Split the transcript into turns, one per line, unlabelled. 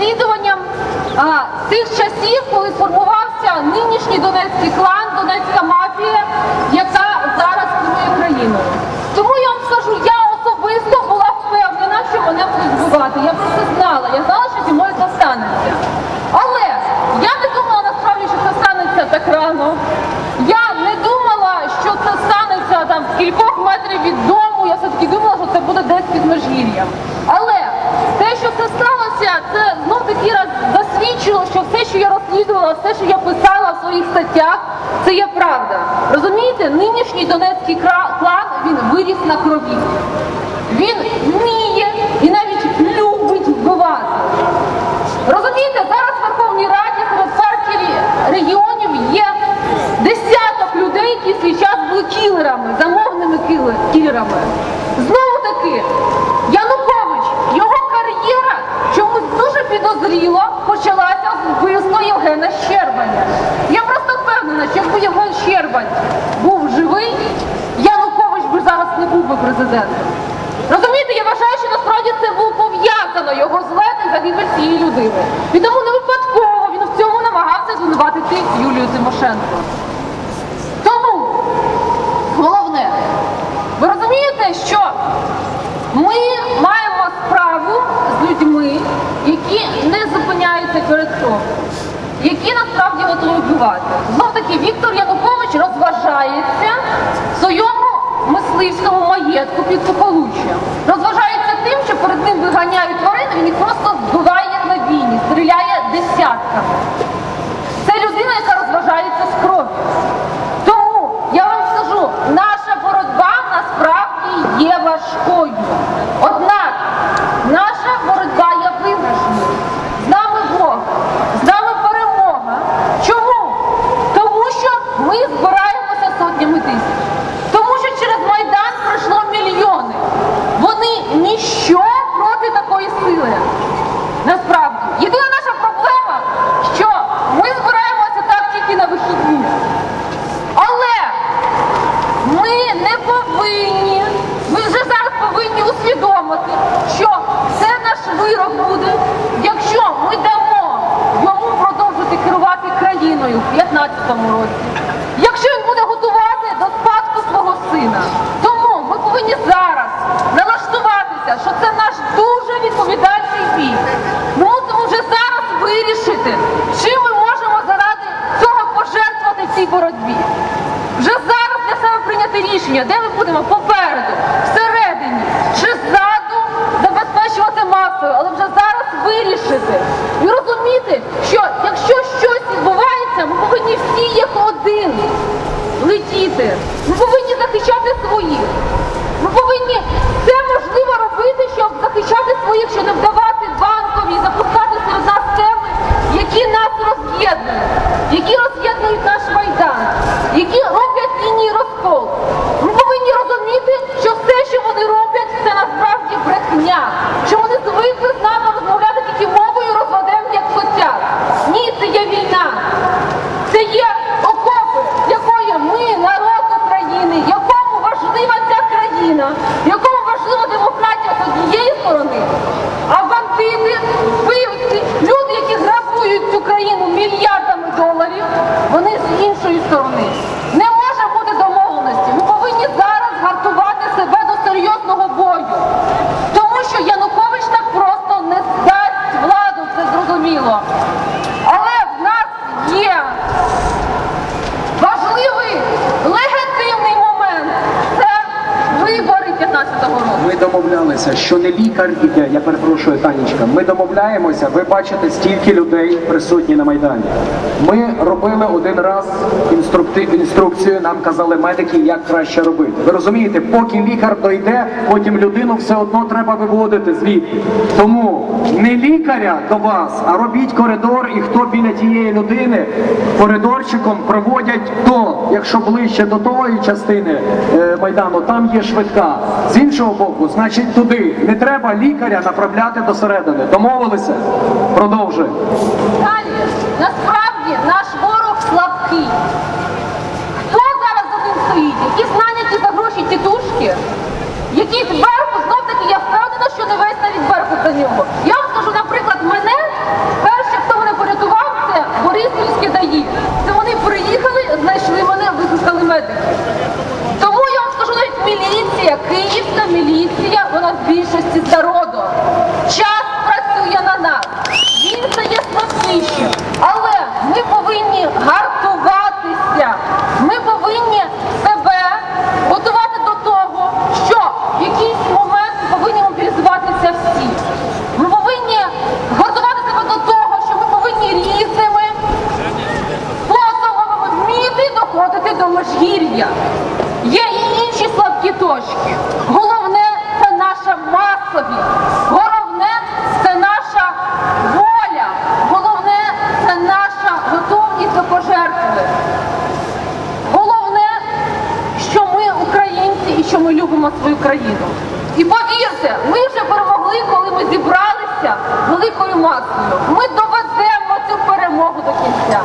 розслідуванням а, тих часів, коли сформувався нинішній донецький клан, донецька мафія, яка зараз керує країною. Тому я вам скажу, я особисто була впевнена, що мене будуть вбивати. Я просто знала, я знала, що зі мною це станеться. Але я не думала насправді, що це станеться так рано. Я не думала, що це станеться там кількох метрів від дому. Я все-таки думала, що це буде десь під межгір'ям. Але те, що це сталося, це знов таки раз засвідчило, що я розслідувала, все, що я писала в своїх статтях, це є правда. Розумієте, нинішній донецький клан він виріс на крові. Він вміє і навіть любить вбивати. Розумієте, зараз в Верховній Раді серед партій регіонів є десяток людей, які в свій час були кілерами, замовними кіле- кілерами. Знову таки, Янукович, його кар'єра чомусь дуже підозріло почалася з вбивства Євгена Щербаня. Я просто впевнена, що якби Євген був живий, Янукович би зараз не був би президентом. Розумієте, я вважаю, що насправді це було пов'язано його злет і загибель цієї людини. І тому не випадково він в цьому намагався звинуватити Юлію Тимошенко. Тому головне, ви розумієте, що ми маємо справу з людьми, які не зупиняються перед кроком, які насправді готові вбивати. Знов таки Віктор Янукович Але ми не повинні, ми вже зараз повинні усвідомити, що це наш вирок буде, якщо ми дамо йому продовжити керувати країною в 2015 році. Якщо він буде готувати до спадку свого сина. Тому ми повинні зараз налаштуватися, що це наш дуже відповідальний бій. Ми мусимо вже зараз вирішити, чим ми можемо заради цього пожертвувати в цій боротьбі. Вже зараз для себе прийняти рішення, де ми будемо попереду, всередині чи ззаду забезпечувати масою, але вже зараз вирішити і розуміти, що якщо щось відбувається, ми повинні всі як один летіти. Ми повинні захищати своїх. Ми повинні все можливе робити, щоб захищати своїх, щоб не вдавати банкові, запускати серед нас теми, які нас роз'єднують, які роз'єднують наш майдан, які роблять лінії розкол. Ми повинні розуміти, що все, що вони роблять, це насправді брехня. Що вони звикли з нами розмовляти тільки мовою розводем, як хотять. Ні, це є війна. Це є окопи, з якої ми, народ України, якому важлива ця країна, якому важлива демократія з однієї сторони, а бандити, вбивці, люди, які грабують цю країну мільярдами доларів, вони з іншої сторони. Не може бути домовленості. Ми повинні зараз гартувати себе до серйозного бою. Тому що Янукович так просто не здасть владу, це зрозуміло. Але в нас є важливий, легітимний момент. Це вибори 15-го року.
Ми домовлялися, що не лікар іде, я перепрошую, Танечка. Ми домовляємося, ви бачите, стільки людей присутні на Майдані. Ми робили один раз інструкцію, нам казали медики, як краще робити. Ви розумієте, поки лікар дойде, потім людину все одно треба виводити звідти. Тому не лікаря до вас, а робіть коридор, і хто біля тієї людини коридорчиком проводять до, якщо ближче до тої частини е, майдану, там є швидка. З іншого боку, значить туди не треба лікаря направляти до середини. Домовилися? Продовжуємо.
Далі, насправді наш ворог слабкий. Хто зараз за ним стоїть? Якісь наняті за гроші тітушки? Якийсь Беркут, знов таки я впевнена, що не весь навіть Беркут за нього. Я вам скажу, наприклад, мене міліція, вона в більшості з народом. Час працює на нас. Він стає смачнішим. Але доведемо цю перемогу до кінця.